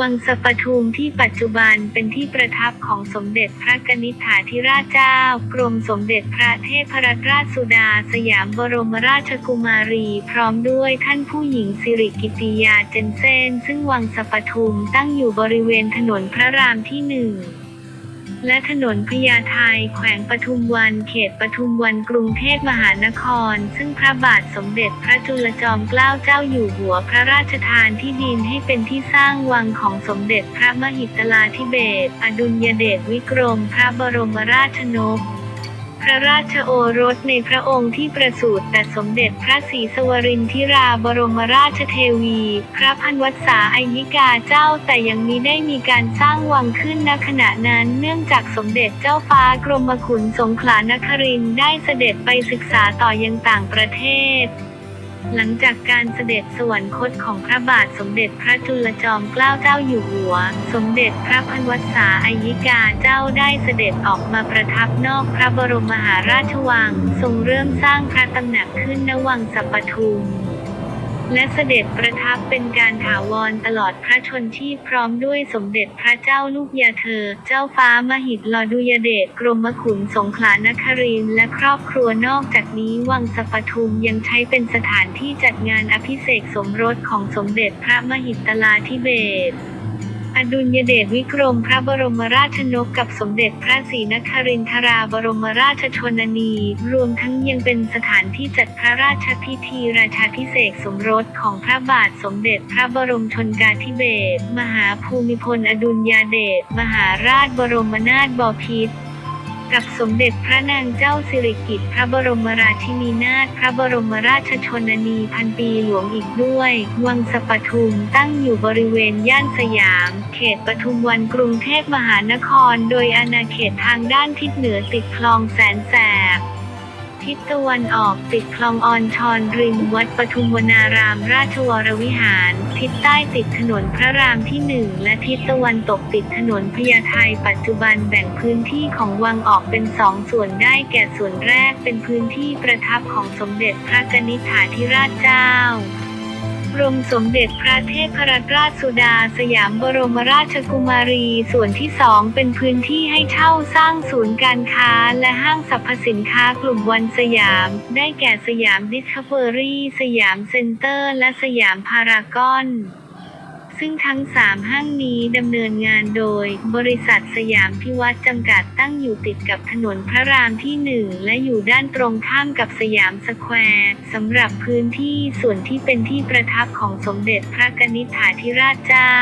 วังสะปทุมที่ปัจจุบันเป็นที่ประทับของสมเด็จพระกนิษฐาธิราชเจ้า กรมสมเด็จพระเทพรัตนราชสุดาสยามบรมราชกุมารี พร้อมด้วยท่านผู้หญิงสิริกิติยาเจนเซนซึ่งวังสะปทุมตั้งอยู่บริเวณถนนพระรามที่หนึ่ง และถนนพญาไทแขวงปทุมวัน เขตปทุมวันกรุงเทพมหานคร ซึ่งพระบาทสมเด็จพระจุลจอมเกล้าเจ้าอยู่หัวพระราชทานที่ดินให้เป็นที่สร้างวังของสมเด็จพระมหิตลาธิเบศรอดุลยเดชวิกรม พระบรมราชนก พระราชโอรสในพระองค์ที่ประสูติแต่สมเด็จพระศรีสวรินทิราบรมราชเทวี พระพันวัษาอายิกาเจ้าแต่ยังมิได้มีการสร้างวังขึ้นณขณะนั้น เนื่องจากสมเด็จเจ้าฟ้ากรมขุนสงขลานครินได้เสด็จไปศึกษาต่อยังต่างประเทศ หลังจากการเสด็จสวรรคตของพระบาทสมเด็จพระจุลจอมเกล้าเจ้าอยู่หัว สมเด็จพระพันวษาอายิกาเจ้าได้เสด็จออกมาประทับนอกพระบรมมหาราชวัง ทรงเริ่มสร้างพระตำหนักขึ้นณวังสัปทุม และเสด็จประทับเป็นการถาวรตลอดพระชนชีพพร้อมด้วยสมเด็จพระเจ้าลูกยาเธอ เจ้าฟ้ามหิดลอดุยเดชกรมขุนสงขลานครินและครอบครัวนอกจากนี้วังสปทุมยังใช้เป็นสถานที่จัดงานอภิเษกสมรสของสมเด็จพระมหิตลาธิเบศร อดุลยเดชวิกรมพระบรมราชนกกับสมเด็จพระศรีนครินทราบรมราชชนนี รวมทั้งยังเป็นสถานที่จัดพระราชพิธีราชาพิเศษสมรสของพระบาทสมเด็จพระบรมชนกาธิเบศรมหาภูมิพลอดุลยเดชมหาราชบรมนาถบพิตร กับสมเด็จพระนางเจ้าสิริกิติ์พระบรมราชินีนาถพระบรมราชชนนีพันปีหลวงอีกด้วย วังสปทุมตั้งอยู่บริเวณย่านสยาม เขตปทุมวันกรุงเทพมหานคร โดยอาณาเขตทางด้านทิศเหนือติดคลองแสนแสบ ทิศตะวันออกติดคลองออนทอนริมวัดปทุมวนารามราชวรวิหาร ทิศใต้ติดถนนพระรามที่หนึ่งและทิศตะวันตกติดถนนพญาไทปัจจุบันแบ่งพื้นที่ของวังออกเป็นสองส่วนได้แก่ส่วนแรกเป็นพื้นที่ประทับของสมเด็จพระกนิษฐาธิราชเจ้า รมสมเด็จพระเทพรัตนราชสุดาสยามบรมราชกุมารี ส่วนที่สองเป็นพื้นที่ให้เช่าสร้างศูนย์การค้าและห้างสรรพสินค้ากลุ่มวันสยาม ได้แก่สยามดิสคัฟเวอรี่ สยามเซ็นเตอร์ และสยามพารากอน ซึ่งทั้ง 3 ห้างนี้ดำเนินงานโดย บริษัทสยามพิวัตรจำกัดตั้งอยู่ติดกับถนนพระรามที่ 1 และอยู่ด้านตรงข้ามกับสยามสแควร์สำหรับพื้นที่ส่วนที่เป็นที่ประทับของสมเด็จพระกนิษฐาธิราชเจ้า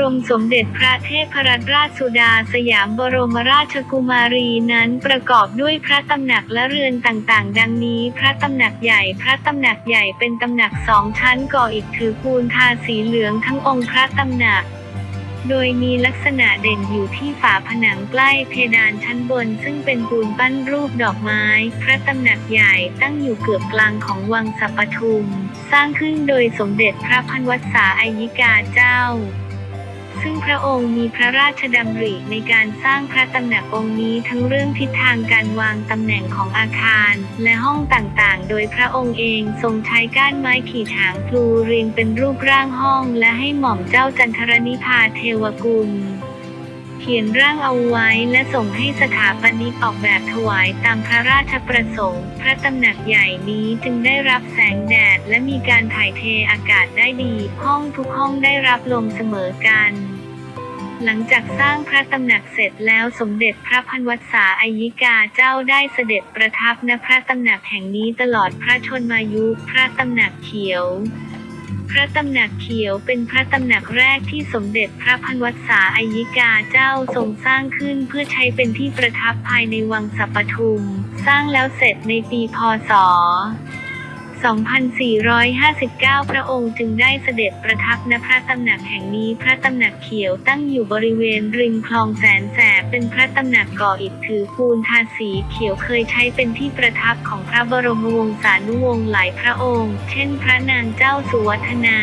รมสมเด็จพระเทพรัตนราชสุดาสยามบรมราชกุมารีนั้นประกอบด้วยพระตำหนักและเรือนต่างๆ ดังนี้ พระตำหนักใหญ่ พระตำหนักใหญ่เป็นตำหนักสองชั้นก่ออิฐถือปูนทาสีเหลืองทั้งองค์พระตำหนักโดยมีลักษณะเด่นอยู่ที่ฝาผนังใกล้เพดานชั้นบน ซึ่งเป็นปูนปั้นรูปดอกไม้ พระตำหนักใหญ่ตั้งอยู่เกือบกลางของวังสัปทุม สร้างขึ้นโดยสมเด็จพระพันวัษาอายิกาเจ้า ซึ่งพระองค์มีพระราชดำริในการสร้างพระตำหนักองค์นี้ทั้งเรื่องทิศทางการวางตำแหน่งของอาคาร และห้องต่างๆ โดยพระองค์เองทรงใช้ก้านไม้ขีดหางพลูเรียงเป็นรูปร่างห้อง และให้หม่อมเจ้าจันทรนิพาเทวกุล ขียนร่างเอาไว้และส่งให้สถาปนิกออกแบบถวายตามพระราชประสงค์ พระตำหนักใหญ่นี้จึงได้รับแสงแดดและมีการถ่ายเทอากาศได้ดี ห้องทุกห้องได้รับลมเสมอกันหลังจากสร้างพระตำหนักเสร็จแล้วสมเด็จพระพันวัษาอายิกาเจ้าได้เสด็จประทับณพระตำหนักแห่งนี้ตลอดพระชนมายุ พระตำหนักเขียว พระตำหนักเขียวเป็นพระตำหนักแรกที่สมเด็จพระพันวัษาอายิกาเจ้าทรงสร้างขึ้นเพื่อใช้เป็นที่ประทับภายในวังสัปทุม สร้างแล้วเสร็จในปีพศ 2459 พระองค์จึงได้เสด็จประทับณพระตำหนักแห่งนี้ พระตำหนักเขียวตั้งอยู่บริเวณริมคลองแสนแสบเป็นพระตำหนักก่ออิฐถือปูนทาสีเขียวเคยใช้เป็นที่ประทับของพระบรมวงศานุวงศ์หลายพระองค์ เช่น พระนางเจ้าสุวัฒนา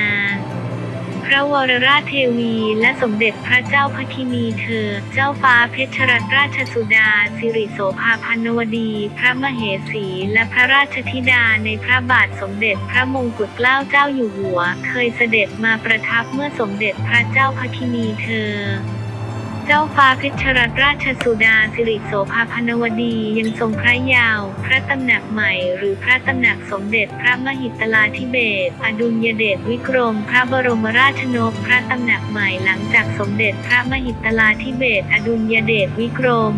พระวรราชเทวีและสมเด็จพระเจ้าพระคินีเธอ เจ้าฟ้าเพชรรัตนราชสุดา สิริโสภาพันวดี พระมเหสี และพระราชธิดาในพระบาทสมเด็จพระมงกุฎเกล้าเจ้าอยู่หัว เคยเสด็จมาประทับเมื่อสมเด็จพระเจ้าพระคินีเธอ เจ้าฟ้าเพชรรัตนราชสุดาสิริโสภาพนวดียังทรงพระยาว พระตำหนักใหม่ หรือพระตำหนักสมเด็จพระมหิตลาธิเบศอดุลยเดชวิกรม พระบรมราชนกพระตำหนักใหม่หลังจากสมเด็จพระมหิตลาธิเบศอดุลยเดชวิกรม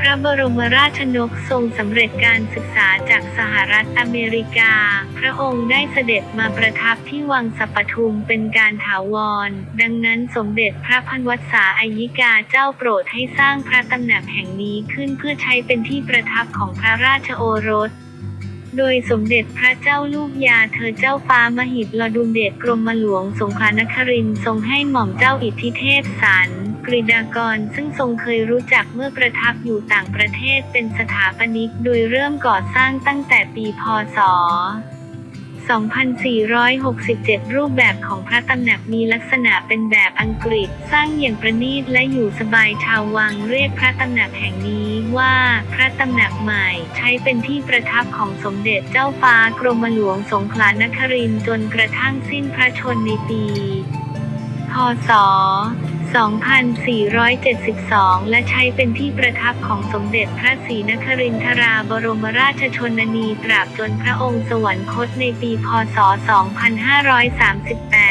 พระบรมราชนกทรงสำเร็จการศึกษาจากสหรัฐอเมริกา พระองค์ได้เสด็จมาประทับที่วังสัปทุมเป็นการถาวร ดังนั้นสมเด็จพระพันวัษาอายิกาเจ้าโปรดให้สร้างพระตำหนักแห่งนี้ขึ้นเพื่อใช้เป็นที่ประทับของพระราชโอรสโดยสมเด็จพระเจ้าลูกยาเธอเจ้าฟ้ามหิดลดุลเดชกรมหลวงสงขลานครินทร์ทรงให้หม่อมเจ้าอิทธิเทพสัน กฤษฎากรซึ่งทรงเคยรู้จักเมื่อประทับอยู่ต่างประเทศเป็นสถาปนิก โดยเริ่มก่อสร้างตั้งแต่ปีพศ 2467 รูปแบบของพระตำหนักมีลักษณะเป็นแบบอังกฤษ สร้างอย่างประณีตและอยู่สบายชาววังเรียกพระตำหนักแห่งนี้ว่าพระตำหนักใหม่ ใช้เป็นที่ประทับของสมเด็จเจ้าฟ้ากรมหลวงสงขลานครินทร์จนกระทั่งสิ้นพระชนในปี พศ 2472 และใช้เป็นที่ประทับของสมเด็จพระศรีนครินทราบรมราชชนนีตราบจนพระองค์สวรรคตในปี พศ 2538